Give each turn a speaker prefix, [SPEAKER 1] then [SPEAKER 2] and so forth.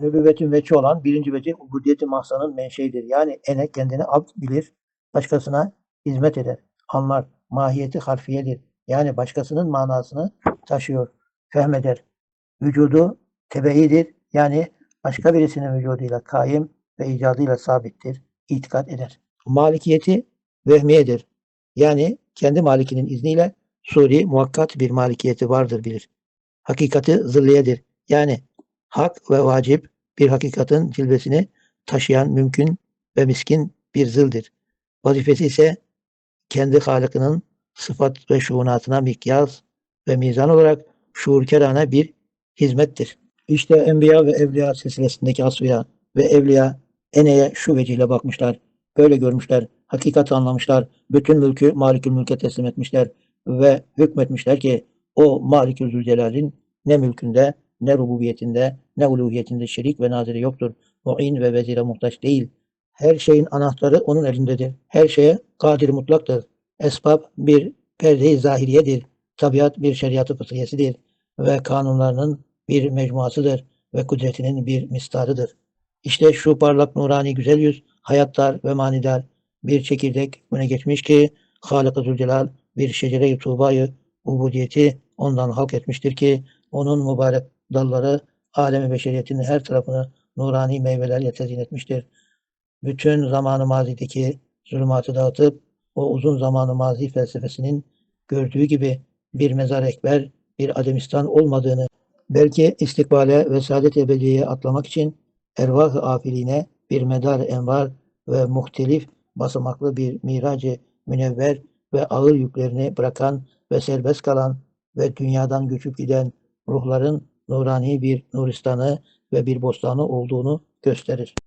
[SPEAKER 1] Nübüvvetin veçi olan birinci veci ubudiyeti mahsanın menşeidir. Yani ene kendini abd bilir, başkasına hizmet eder, anlar. Mahiyeti harfiyedir. Yani başkasının manasını taşıyor, fehmeder. Vücudu tebeidir. Yani başka birisinin vücuduyla kaim ve icadıyla sabittir, itikat eder. Malikiyeti vehmiyedir. Yani kendi malikinin izniyle suri muhakkat bir malikiyeti vardır bilir. Hakikati zilliyedir. Yani hak ve vacip bir hakikatin cilvesini taşıyan mümkün ve miskin bir zıldır. Vazifesi ise kendi halıkının sıfat ve şuunatına mikyas ve mizan olarak şuurkerane bir hizmettir. İşte Enbiya ve Evliya silsilesindeki asfiya ve evliya eneye şu vecihle bakmışlar. Böyle görmüşler, hakikati anlamışlar, bütün mülkü Malikül Mülk'e teslim etmişler ve hükmetmişler ki o Malikül Zülcelal'in ne mülkünde, ne rububiyetinde, ne uluhiyetinde şerik ve naziri yoktur. Mu'in ve vezire muhtaç değil. Her şeyin anahtarı onun elindedir. Her şeye kadir mutlaktır. Esbab bir perde-i zahiriyedir. Tabiat bir şeriatı fıtriyesidir. Ve kanunlarının bir mecmuasıdır. Ve kudretinin bir mistarıdır. İşte şu parlak nurani güzel yüz, hayattar ve manidar bir çekirdek öne geçmiş ki Halık-ı Zülcelal bir şecere-i tuğbayı ubudiyeti ondan halk etmiştir ki onun mübarek dalları alemi beşeriyetin her tarafını nurani meyvelerle tezyin etmiştir. Bütün zamanı mazideki zulümatı dağıtıp o uzun zamanı mazi felsefesinin gördüğü gibi bir mezar ekber, bir ademistan olmadığını, belki istikbale ve saadet ebediyeye atlamak için ervah-ı afiline bir medar envar ve muhtelif basamaklı bir miracı münevver ve ağır yüklerini bırakan ve serbest kalan ve dünyadan göçüp giden ruhların nurani bir nuristanı ve bir bostanı olduğunu gösterir.